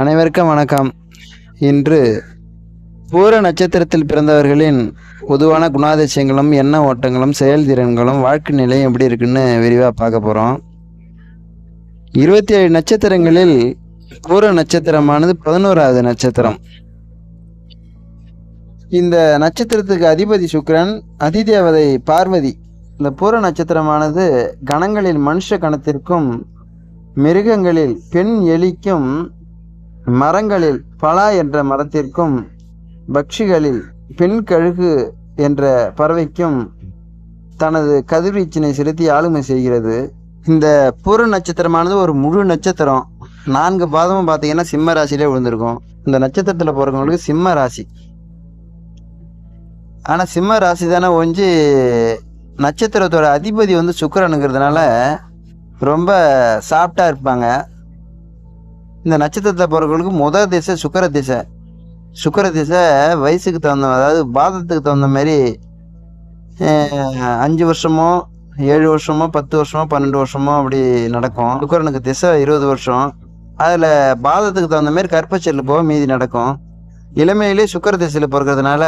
அனைவருக்கும் வணக்கம். இன்று பூர நட்சத்திரத்தில் பிறந்தவர்களின் பொதுவான குணாதிசயங்களும் எண்ண ஓட்டங்களும் செயல்திறன்களும் வாழ்க்கை நிலையும் எப்படி இருக்குன்னு விரிவாக பார்க்க போகிறோம் இருபத்தி ஏழு நட்சத்திரங்களில் பூர நட்சத்திரமானது பதினோராவது நட்சத்திரம். இந்த நட்சத்திரத்துக்கு அதிபதி சுக்கரன் அதிதேவதை பார்வதி. இந்த பூர நட்சத்திரமானது கணங்களில் மனுஷ கணத்திற்கும் மிருகங்களில் பெண் எலிக்கும் மரங்களில் பலா என்ற மரத்திற்கும் பக்ஷிகளில் பெண் கழுகு என்ற பறவைக்கும் தனது கதிர்வீச்சினை செலுத்தி ஆளுமை செய்கிறது. இந்த பூர நட்சத்திரமானது ஒரு முழு நட்சத்திரம். நான்கு பாதமும் பார்த்தீங்கன்னா சிம்ம ராசியிலே விழுந்திருக்கும். இந்த நட்சத்திரத்தில் பிறக்கவங்களுக்கு சிம்ம ராசி. ஆனால் சிம்ம ராசி தானே ஒஞ்சி நட்சத்திரத்தோட அதிபதி வந்து சுக்கரனுங்கிறதுனால ரொம்ப சாஃப்டாக இருப்பாங்க. இந்த நட்சத்திரத்தில் பிறகுகளுக்கு முதல் திசை சுக்கர திசை. சுக்கர திசை வயசுக்கு தகுந்த அதாவது பாதத்துக்கு தகுந்த மாதிரி அஞ்சு வருஷமோ ஏழு வருஷமோ பத்து வருஷமோ பன்னெண்டு வருஷமோ அப்படி நடக்கும். சுக்கரனுக்கு திசை இருபது வருஷம். அதில் பாதத்துக்கு தகுந்த மாதிரி கற்பச்செல்லு போக மீதி நடக்கும். இளமையிலே சுக்கர திசையில் பிறக்கிறதுனால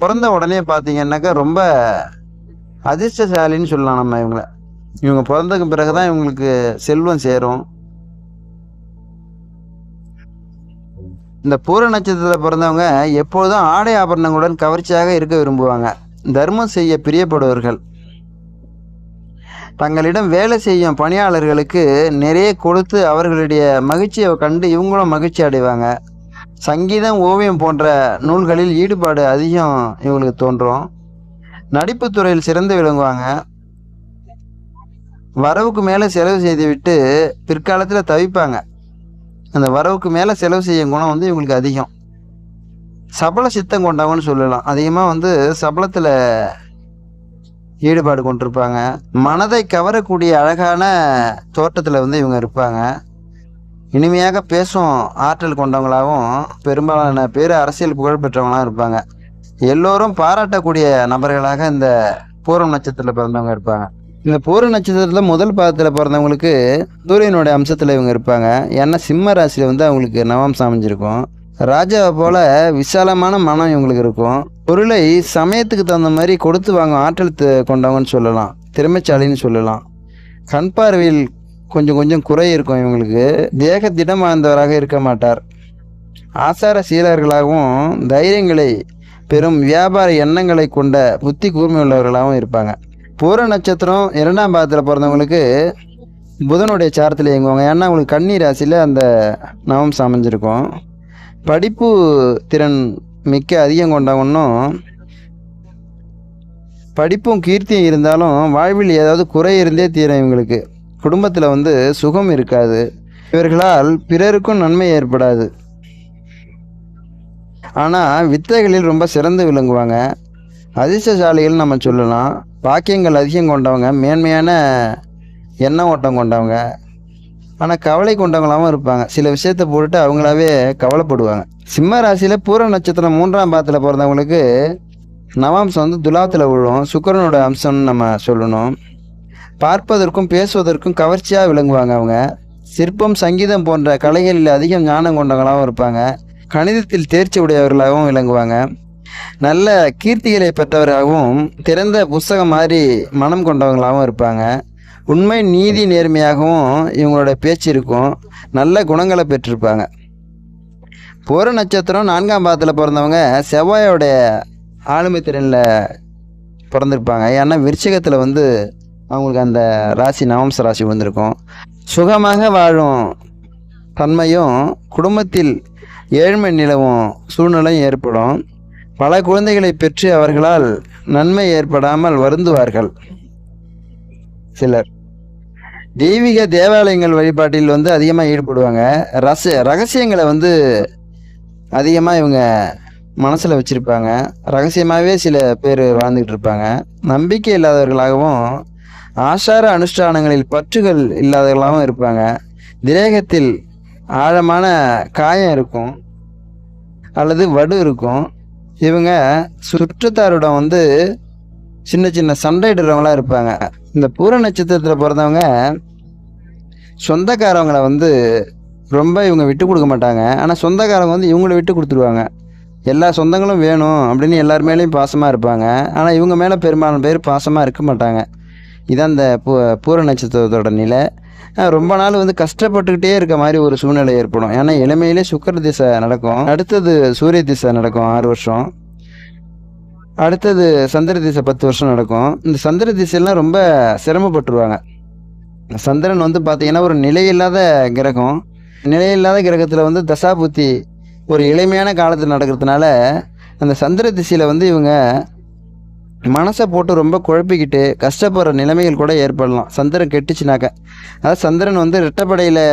பிறந்த உடனே பார்த்தீங்கன்னாக்கா ரொம்ப அதிர்ஷ்டசாலின்னு சொல்லலாம் நம்ம இவங்கள. இவங்க பிறந்ததுக்கு பிறகு தான் இவங்களுக்கு செல்வம் சேரும். இந்த பூர நட்சத்திரத்தில் பிறந்தவங்க எப்பொழுதும் ஆடை ஆபரணங்களுடன் கவர்ச்சியாக இருக்க விரும்புவாங்க. தர்மம் செய்ய பிரியப்படுவர்கள் தங்களிடம் வேலை செய்யும் பணியாளர்களுக்கு நிறைய கொடுத்து அவர்களுடைய மகிழ்ச்சியை கண்டு இவங்களும் மகிழ்ச்சி அடைவாங்க. சங்கீதம் ஓவியம் போன்ற நூல்களில் ஈடுபாடு அதிகம் இவங்களுக்கு தோன்றும். நடிப்பு துறையில் சிறந்து விளங்குவாங்க. வரவுக்கு மேலே செலவு செய்துவிட்டு பிற்காலத்தில் தவிப்பாங்க. அந்த வரவுக்கு மேலே செலவு செய்யும் குணம் வந்து இவங்களுக்கு அதிகம். சபல சித்தம் கொண்டவங்கன்னு சொல்லலாம். அதிகமாக வந்து சபலத்தில் ஈடுபாடு கொண்டிருப்பாங்க. மனதை கவரக்கூடிய அழகான தோட்டத்தில் வந்து இவங்க இருப்பாங்க. இனிமையாக பேசும் ஆற்றல் கொண்டவங்களாகவும் பெரும்பாலான பேர் அரசியல் புகழ் பெற்றவங்களாக இருப்பாங்க. எல்லோரும் பாராட்டக்கூடிய நபர்களாக இந்த பூரம் நட்சத்திரத்தில் பிறந்தவங்க இருப்பாங்க. இந்த பூர நட்சத்திரத்தில் முதல் பாதத்தில் பிறந்தவங்களுக்கு சூரியனுடைய அம்சத்தில் இவங்க இருப்பாங்க. ஏன்னா சிம்ம ராசியில் வந்து அவங்களுக்கு நவம்சம் அமைஞ்சிருக்கும் ராஜாவை போல விசாலமான மனம் இவங்களுக்கு இருக்கும். பொருளை சமயத்துக்கு தகுந்த மாதிரி கொடுத்து வாங்கும் ஆற்றல் கொண்டவங்கன்னு சொல்லலாம். திறமைச்சாலின்னு சொல்லலாம். கண் பார்வையில் கொஞ்சம் கொஞ்சம் குறை இருக்கும் இவங்களுக்கு. தேக திடம் வாழ்ந்தவராக இருக்க மாட்டார். ஆசார சீலர்களாகவும் தைரியங்களை பெரும் வியாபார எண்ணங்களை கொண்ட புத்தி கூர்மையுள்ளவர்களாகவும் இருப்பாங்க. பூர நட்சத்திரம் இரண்டாம் பாதத்தில் பிறந்தவங்களுக்கு புதனுடைய சாரத்தில் இயங்குவாங்க. ஏன்னா அவங்களுக்கு கன்னி ராசியில் அந்த நவம் அமைஞ்சிருக்கும் படிப்பு திறன் மிக்க அதிகம் கொண்டவனும் படிப்பும் கீர்த்தியும் இருந்தாலும் வாழ்வில் ஏதாவது குறை இருந்தே தீரும் இவங்களுக்கு. குடும்பத்தில் வந்து சுகம் இருக்காது. இவர்களால் பிறருக்கும் நன்மை ஏற்படாது. ஆனால் வித்தைகளில் ரொம்ப சிறந்து விளங்குவாங்க. அதிர்ஷ்டசாலிகள் நம்ம சொல்லலாம். பாக்கியங்கள் அதிகம் கொண்டவங்க மேன்மையான எண்ண ஓட்டம் கொண்டவங்க. ஆனால் கவலை கொண்டவங்களாகவும் இருப்பாங்க. சில விஷயத்தை போட்டுட்டு அவங்களாவே கவலைப்படுவாங்க. சிம்ம ராசியில் பூர நட்சத்திரம் மூன்றாம் பாதத்தில் பிறந்தவங்களுக்கு நவாம்சம் வந்து துலாத்தில் விழும். சுக்கிரனோட அம்சம்னு நம்ம சொல்லணும். பார்ப்பதற்கும் பேசுவதற்கும் கவர்ச்சியாக விளங்குவாங்க அவங்க. சிற்பம் சங்கீதம் போன்ற கலைகளில் அதிகம் ஞானம் கொண்டவங்களாகவும் இருப்பாங்க. கணிதத்தில் தேர்ச்சி உடையவர்களாகவும் விளங்குவாங்க. நல்ல கீர்த்திகளை பெற்றவராகவும் திறந்த புஸ்தகம் மாதிரி மனம் கொண்டவங்களாகவும் இருப்பாங்க. உண்மை நீதி நேர்மையாகவும் இவங்களோட பேச்சு இருக்கும். நல்ல குணங்களை பெற்றிருப்பாங்க. பூர நட்சத்திரம் நான்காம் பாதத்தில் பிறந்தவங்க செவ்வாயோடைய ஆளுமை திறனில் பிறந்திருப்பாங்க. ஏன்னா விருச்சகத்தில் வந்து அவங்களுக்கு அந்த ராசி நவம்ச ராசி வந்திருக்கும். சுகமாக வாழும் தன்மையும் குடும்பத்தில் ஏழ்மை நிலவும் சூழ்நிலையும் ஏற்படும். பல குழந்தைகளை பெற்று அவர்களால் நன்மை ஏற்படாமல் வருந்துவார்கள். சிலர். தெய்வீக தேவாலயங்கள் வழிபாட்டில் வந்து அதிகமாக ஈடுபடுவாங்க. ரச ரகசியங்களை வந்து அதிகமாக இவங்க மனசில் வச்சுருப்பாங்க. ரகசியமாகவே சில பேர் வாழ்ந்துக்கிட்டு இருப்பாங்க. நம்பிக்கை இல்லாதவர்களாகவும் ஆசார அனுஷ்டானங்களில் பற்றுகள் இல்லாதவர்களாகவும் இருப்பாங்க. திரேகத்தில் ஆழமான காயம் இருக்கும். அல்லது வடு இருக்கும். இவங்க சுற்றத்தாரிடம் வந்து சின்ன சின்ன சண்டையிடுறவங்களாம் இருப்பாங்க. இந்த பூர நட்சத்திரத்தில் பிறந்தவங்க சொந்தக்காரவங்களை வந்து ரொம்ப இவங்க விட்டு கொடுக்க மாட்டாங்க. ஆனால் சொந்தக்காரங்க வந்து இவங்கள விட்டு கொடுத்துருவாங்க. எல்லா சொந்தங்களும் வேணும் அப்படின்னு எல்லார் மேலேயும் பாசமாக இருப்பாங்க. ஆனால் இவங்க மேலே பெரும்பாலும் பேர் பாசமாக இருக்க மாட்டாங்க. இதான் இந்த பூ பூர நட்சத்திரத்தோட நிலை. ரொம்ப நாள் வந்து கஷ்டப்பட்டுக்கிட்டே இருக்க மாதிரி ஒரு சூழ்நிலை ஏற்படும். ஏன்னா இளமையிலே சுக்கர திசை நடக்கும். அடுத்தது சூரிய திசை நடக்கும் ஆறு வருஷம். அடுத்தது சந்திர திசை பத்து வருஷம் நடக்கும். இந்த சந்திர திசையெல்லாம் ரொம்ப சிரமப்பட்டுருவாங்க. சந்திரன் வந்து பார்த்தீங்கன்னா ஒரு நிலையில்லாத கிரகம். நிலையில்லாத கிரகத்தில் வந்து தசாபுத்தி ஒரு இளமையான காலத்தில் நடக்கிறதுனால அந்த சந்திர திசையில் வந்து இவங்க மனசை போட்டு ரொம்ப குழப்பிக்கிட்டு கஷ்டப்படுற நிலைமைகள் கூட ஏற்படலாம். சந்திரன் கெட்டுச்சுனாக்க. அதாவது சந்திரன் வந்து ரெட்டப்படையில்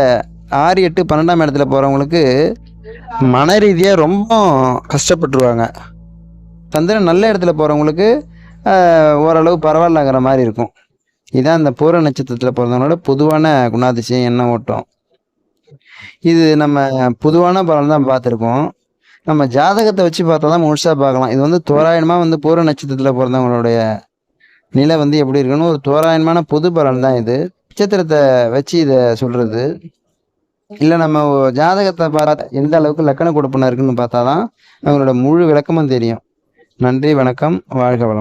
ஆறு எட்டு பன்னெண்டாம் இடத்துல போகிறவங்களுக்கு மன ரீதியாக ரொம்ப கஷ்டப்பட்டுருவாங்க. சந்திரன் நல்ல இடத்துல போகிறவங்களுக்கு ஓரளவு பரவாயில்லங்கிற மாதிரி இருக்கும். இதான் இந்த பூர நட்சத்திரத்தில் பிறந்தவங்களோட பொதுவான குணாதிசயம் எண்ணம் ஓட்டம். இது நம்ம பொதுவான பலன் தான் பார்த்துருக்கோம். நம்ம ஜாதகத்தை வச்சு பார்த்தா தான் முழுசாக பார்க்கலாம். இது வந்து தோராயமா வந்து பூர நட்சத்திரத்தில் பிறந்தவங்களுடைய நிலை வந்து எப்படி இருக்குன்னு ஒரு தோராயமான பொது பலன் தான் இது. நட்சத்திரத்தை வச்சு இதை சொல்கிறது இல்லை நம்ம ஜாதகத்தை பார்த்தா எந்த அளவுக்கு லக்கண கொடுப்பனா இருக்குன்னு பார்த்தா தான் அவங்களோட முழு விளக்கமும் தெரியும். நன்றி வணக்கம் வாழ்க வளம்.